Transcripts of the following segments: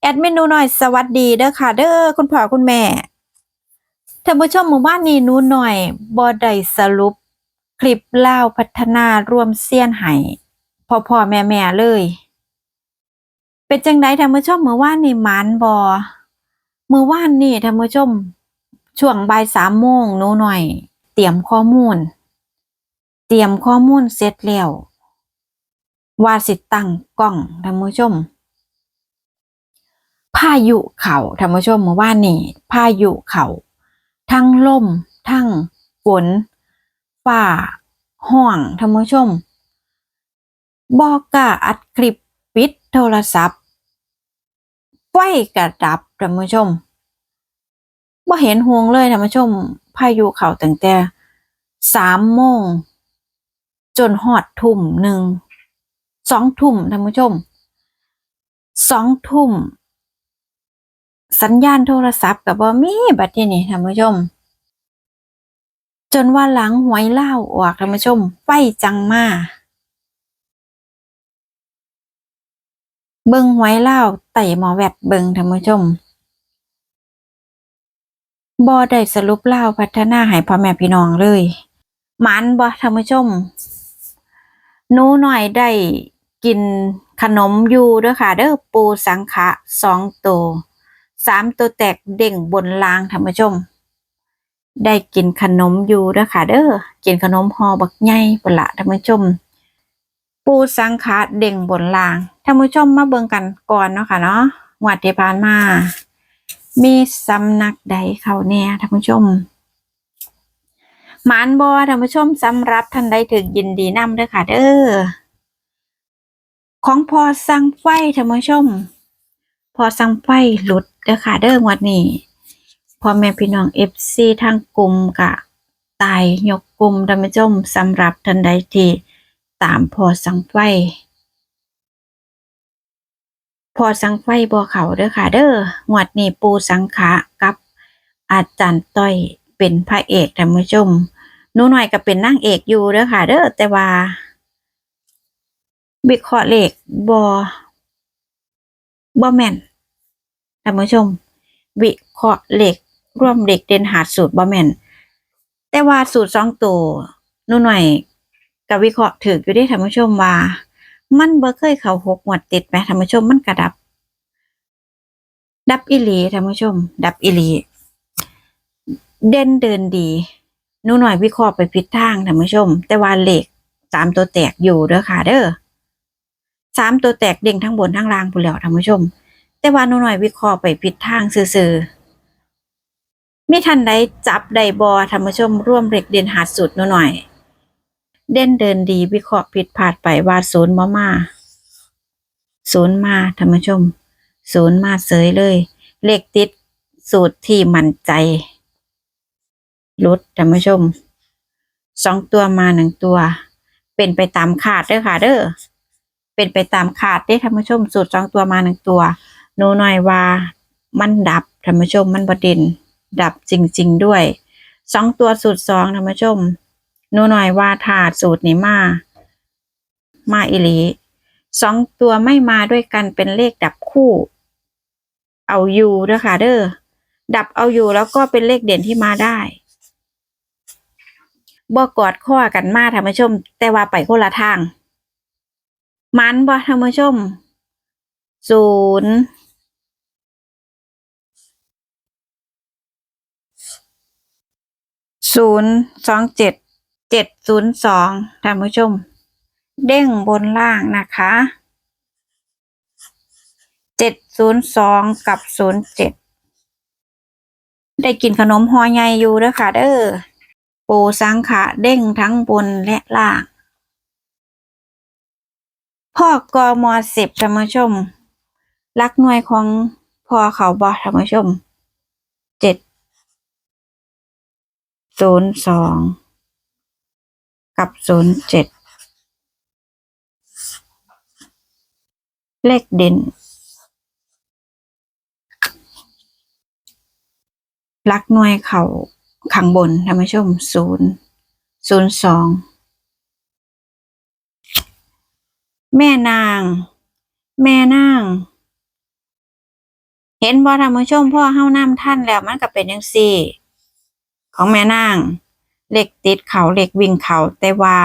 แอดมินหนูหน่อยสวัสดีเด้อค่ะ เด้อคุณพ่อคุณแม่ท่านผู้ชมหมู่บ้านนี้หนูหน่อยบ่ได้สรุป คลิปเล่าพัฒนารวมเสียนไห้พ่อพ่อแม่แม่เลย เป็นจังไดท่านผู้ชมเมื่อวานนี่หมานบ่เมื่อวานนี่ท่านผู้ชม ช่วงบ่ายสามโมงหนูหน่อย เตรียมข้อมูล เตรียมข้อมูลเสร็จแล้วว่าสิตั้งกล้องท่านผู้ชม พายุเขา่านผู้ชมเมื่อวานนี้พายุเขาทั้งลมทั้งฝนฟ้าห้องท่านผู้ชม บอกกล้าอัดคลิปปิดโทรศัพท์ไฟกระดับท่านผู้ชมบ่เห็นห่วงเลยท่านผู้ชม พายุเขาตั้งแต่สามโมง จนหอดทุ่มหนึ่งสองทุ่มท่านผู้ชมสองทุ่ม สัญญาณโทรศัพท์กับบ่มีบัดนี้นี่ท่านผู้ชม จนว่าหลังหวยเล่าออกท่านผู้ชมไฟจังมาเบิงหวยเล่าไต่หมอแวดเบิงท่านผู้ชมบ่ได้สรุปเล่าพัฒนาให้พ่อแม่พี่น้องเลยหมันบ่ท่านผู้ชมหนูหน่อยได้กินขนมอยู่ด้อค่ะ เด้อปูสังขะสองตัว สามตัวแตกเด้งบนรางท่านผู้ชม ได้กินขนมอยู่เด้อค่ะเด้อกินขนมห่อบักใหญ่ปละท่านผู้ชม ปูสังขะเด้งบนรางท่านผู้ชมมาเบิ่งกันก่อนเนาะค่ะเนาะงวัดที่ผ่านมา มีสำนักใดเขาแน่ท่านผู้ชมหมานบอท่านผู้ชมสำรับท่านใดถึงยินดีนำเด้อค่ะเด้อของพอสังไฟท่านผู้ชม พอสังไฟหลุด เด้อค่ะเด้องวดนี้พ่อแม่พี่น้องเอฟซีทางกลุ่มกะตายยกกลุ่มท่านผู้ชมสำหรับท่านใดที่ตามพอสังไฟพอสังไฟบ่เขาเด้อค่ะ เด้องวดนี้ปูสังขะกับอาจารย์ต้อยเป็นพระเอกท่านผู้ชมนูหน่อยก็เป็นนางเอกอยู่เด้อค่ะ เด้อแต่ว่าวิคราะห์เลขบ่บ่แม่น ท่านผู้ชม วิเคราะห์เหลขร่วมเด็กเด่นหาดสูตรบ่แมนแต่ว่าสูตรสองตัวนูหน่อยกับวิเคราะห์ถืออยู่ได้ท่านผู้ชมว่า มันเบ่เคยเขาหกหมวดติดไหมท่านผู้ชมมันกระดับ ดับอิลีท่านผู้ชม ดับอิลีเด่นเดินดีนูหน่อยวิเคราะห์ไปผิดทางท่านผู้ชม แต่ว่าเหลขสามตัวแตกอยู่เด้อค่ะเด้อสามตัวแตกเด้งทั้งบนทั้งล่างพูนแล้วท่านผู้ชม แต่ว่าหนูหน่อยวิเคราะห์ไปผิดทางซื่อๆมีทันใดจับใดบอท่านผู้ชมร่วมเหล็กเด่นหาสุดหนูหน่อย เด่นเดินดีวิเคราะห์ผิดพลาดไปว่าศูนย์มามาศูนย์มาท่านผู้ชมศูนย์มาเสยเลย เลขติดสูตรที่มั่นใจลดท่านผู้ชมสองตัวมาหนึ่งตัว เป็นไปตามขาดเด้อค่ะเด้อเป็นไปตามขาดได้อท่านผู้ชม สูตรสองตัวมาหนึ่งตัว หนูหน่อยว่ามันดับท่านผู้ชมมันบดิน ดับจริง ๆ ด้วยสองตัวสูตรสองท่านผู้ชมหนูหน่อยว่าถาดสูตรนี้มา มาอิลีสองตัวไม่มาด้วยกันเป็นเลขดับคู่ เอาอยู่เด้อค่ะเด้อดับเอาอยู่แล้วก็เป็นเลขเด่นที่มาได้บ่กอดข้อกันมาท่านผู้ชม แต่ว่าไปคนละทาง มันบ่ท่านผู้ชมศูนย์ ศูนย์สองเจ็ดเจ็ดศูนย์สองท่านผู้ชม เด้งบนล่างนะคะเจ็ดศูนย์สองกับศูนย์เจ็ดได้กินขนมหอใหญ่อยู่เด้อค่ะ เด้อปูสังขะเด้งทั้งบนและล่าง พ่อกมสิบท่านผู้ชม รักหน่วยของพ่อเขาบอท่านผู้ชม เจ็ด ศูนย์สองกับศูนย์เจ็ดเลขเด่น ลักหน่วยเขาข้างบนท่านผู้ชมศูนย์ศูนย์สองแม่นาง แม่นาง เห็นบ่ท่านผู้ชมพ่อเฮาน้ำท่านแล้วมันก็เป็นจังซี่ ของแม่นางเหล็กติดเขาเหล็กวิ่งเขาแต่ว่า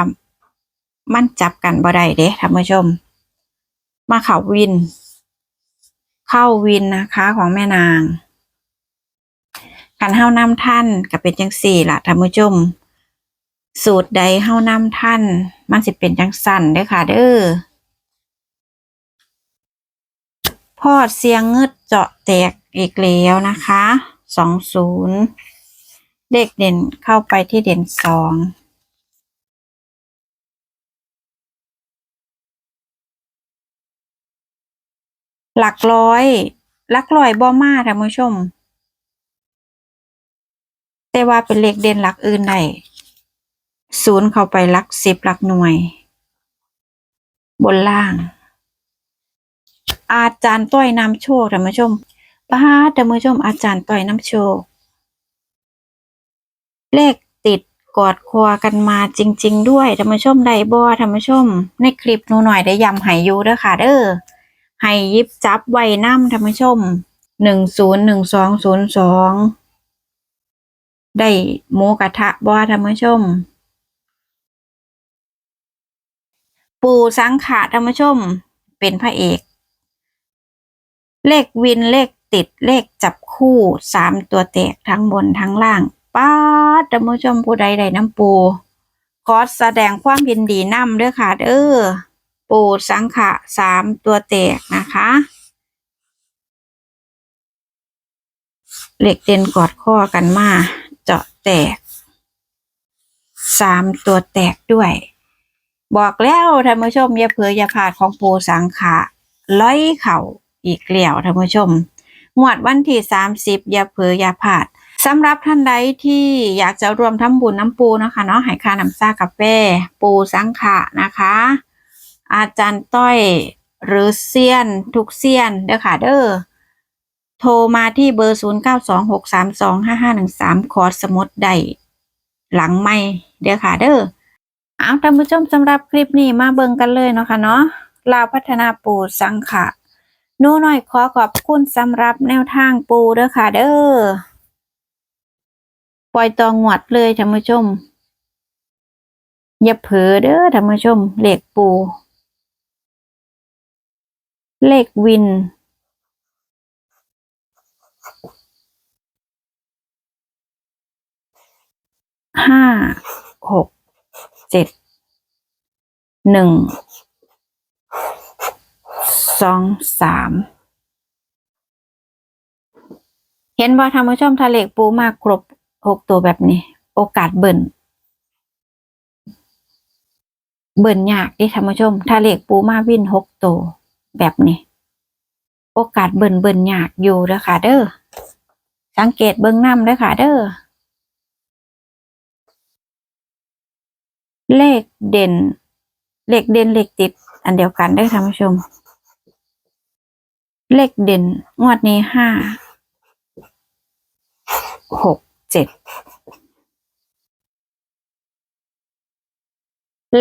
มันจับกันบ่ได้เด้ท่านผู้ชม มาเขาวิน เข้าวินนะคะของแม่นางคันเฮานำท่านก็เป็นจังซี่ละท่านผู้ชม สูตรใดเฮานำท่าน มันสิเป็นจังสั่นเด้อค่ะ เด้อพอดเสียงเงึดเจาะแตกอีกแล้วนะคะสองศูนย์ เลขเด่นเข้าไปที่เด่นสองหลักร้อยหลักร้อยบ่มาท่านผู้ชม แต่ว่าเป็นเลขเด่นหลักอื่นได้ศูนย์เข้าไปหลักสิบหลักหน่วย บนล่าง อาจารย์ต้อยนำโชคท่านผู้ชมป้าท่านผู้ชมอาจารย์ต้อยนำโชค เลขติดกอดคอกันมาจริง ๆ ด้วยท่านผู้ชมได้บ่ท่านผู้ชม ในคลิปนูหน่อยได้ยำให้อยู่เด้อค่ะ เด้อให้หยิบจับไว้น้ำท่านผู้ชมหนึ่งศูนย์หนึ่งสองศูนย์สองได้หมูกระทะบ่ท่านผู้ชม ปูสังขะท่านผู้ชม เป็นพระเอก เลขวินเลขติดเลขจับคู่สามตัวแตกทั้งบนทั้งล่าง ป้าดท่านผู้ชมผู้ใดใดน้ำปูขอแสดงความยินดีนำเด้อค่ะเด้อปูสังขะสามตัวแตกนะคะเหล็กเด่นกอดข้อกันมา เจาะแตกสามตัวแตกด้วย บอกแล้วท่านผู้ชมอย่าเผืออย่าพลาดของปูสังขะร้อยเข่าอีกแล้วท่านผู้ชมงวดวันที่สามสิบอย่าเผืออย่าพลาด สำหรับท่านใดที่อยากจะรวมทำบุญน้ำปูนะคะเนาะให้ค่าน้ำซ่ากาแฟปูสังขะนะคะ อาจารย์ต้อยหรือเซียนทุกเซียนเด้อค่ะเด้อโทรมาที่เบอร์ 0 9 2 6 3 2 5 5 1 3 คอร์สสมุดได้หลังไม่เด้อค่ะเด้อเอาท่านผู้ชมสำหรับคลิปนี้มาเบิ่งกันเลยเนาะค่ะเนาะลาวพัฒนาปูสังขะนูหน่อยขอขอบคุณสำหรับแนวทางปูเด้อค่ะเด้อ ปล่อยตองหวดเลยท่านผู้ชม อย่าเผลอเด้อท่านผู้ชม เลขปู เลขวิน ห้า หก เจ็ด หนึ่ง สอง สามเห็นว่าท่านผู้ชมทะเลขปูมากครบ หกตัวแบบนี้ โอกาสเบิ่นเบิ่นยากดิท่านผู้ชม ถ้าเลขปูมาวิ่นหกตัวแบบนี้ โอกาสเบิ่นเบิ่นยากอยู่เด้อค่ะ เด้อสังเกตเบิ่งน้ำเด้อค่ะ เด้อเลขเด่น เลขเด่นเลขติด อันเดียวกันได้ท่านผู้ชม เลขเด่นงวดนี้ห้าหก เจ็ด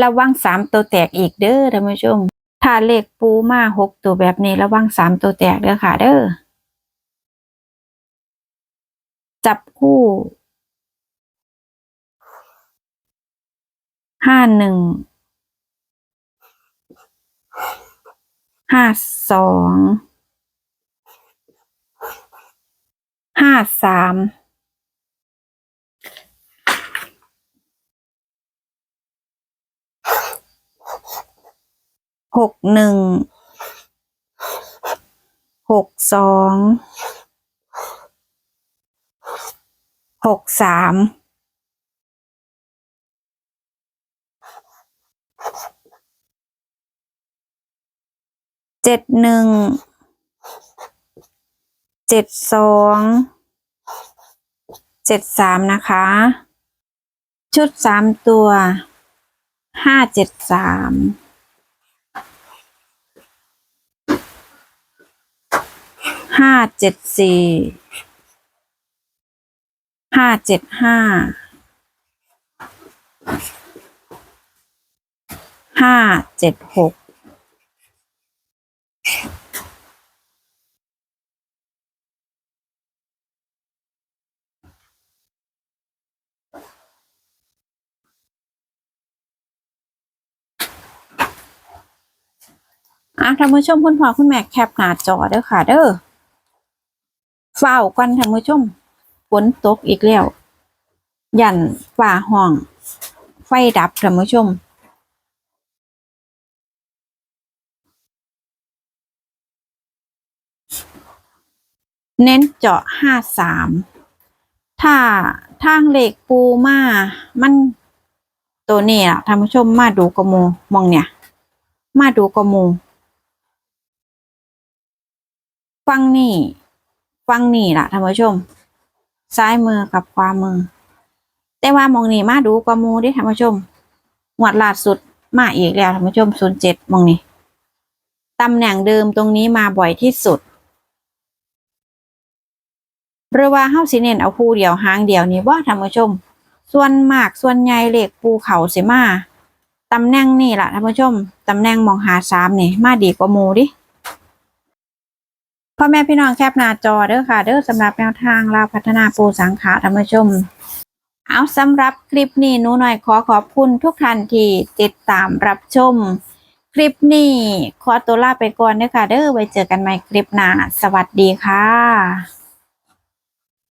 ระวังสามตัวแตกอีกเด้อท่านผู้ชม ถ้าเลขปูมาหกตัวแบบนี้ระวังสามตัวแตกเด้อค่ะ เด้อ จับคู่ห้าหนึ่งห้าสองห้าสาม หกหนึ่งหกสองหกสามเจ็ดหนึ่งเจ็ดสองเจ็ดสามนะคะ ชุดสามตัวห้าเจ็ดสาม ห้าเจ็ดสี่ห้าเจ็ดห้าห้าเจ็ดหกอะท่านผู้ชมคุณพ่อคุณแม่แคปหน้าจอเด้อค่ะเด้อ ฝ้ากันท่านผู้ชมฝนตกอีกแล้ว ยันฝ่าห้อง ไฟดับท่านผู้ชมเน้นเจาะห้าสาม ถ้าทางเหล็กปูมา มันตัวนี้อะท่านผู้ชมมาดูกระมูมองเนี่ย มาดูกระมู ฟังนี่ ฟังนี่ล่ะท่านผู้ชม ซ้ายมือกับขวามือ แต่ว่ามองนี่มาดูกระมูด้ท่านผู้ชมหวดล่าสุดมาอีกแล้วท่านผู้ชมศูนย์เจ็ดมองนี่ตำแหน่งเดิมตรงนี้มาบ่อยที่สุดหรือว่าเฮาสิเน้นเอาคู่เดียวหางเดียวนี่บ่ท่านผู้ชม ส่วนมากส่วนใหญ่เหลขปูเขาสิมาตำแหน่งนี่ล่ะท่านผู้ชมตำแหน่งมองหาสามนี่มาดีกว่ามูดิ พ่อแม่พี่น้องแคปหน้าจอเด้อค่ะ เด้อสำหรับแนวทางลาวพัฒนาปูสังขาท่านผู้ชม เอาสำหรับคลิปนี้หนูหน่อยขอขอบคุณทุกท่านที่ติดตามรับชม คลิปนี้ขอตัวลาไปก่อนเด้อค่ะ เด้อไว้เจอกันใหม่คลิปหน้าสวัสดีค่ะ